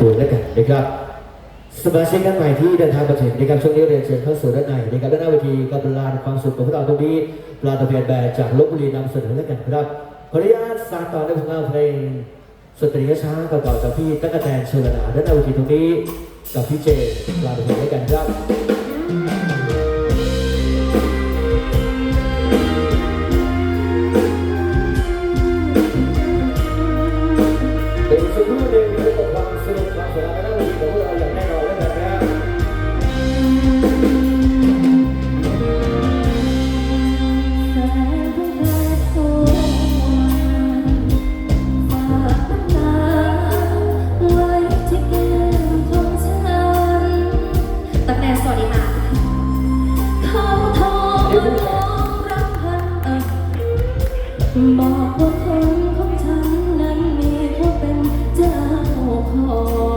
ดูแล้วกันนะครับสมาชิกท่านใหม่ที่เดินทางมาถึงนะครช่วงนี้เรียนเชิญเข้าสู่ด้านในในการับด้านหน้าเวทีกับลานความสุขของพวกเราตรงนี้ปลาตะเพียนแบจากลบบุรีนำเสนอแล้วกันครับขออนุญาตสานต่อในผองานเพลงสตรีช้าต่อต่อจากพี่ตั้งแตนเชิญนาด้านหน้าเวทีตรงนี้กับพี่เจปลาตะเพียนด้วยกันครับ บอกว่าคนของฉันนั้นมีเขาเป็นเจ้าของ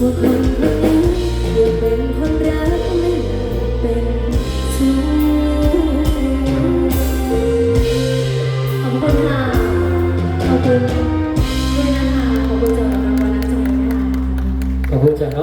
ว่าคนรักนั้นอย่าเป็นคนรักไม่อยากเป็นชู้ขอบคุณค่ะขอบคุณด้วยนะคะขอบคุณสำหรับรางวัลน้ำใจขอบคุณจากน้อง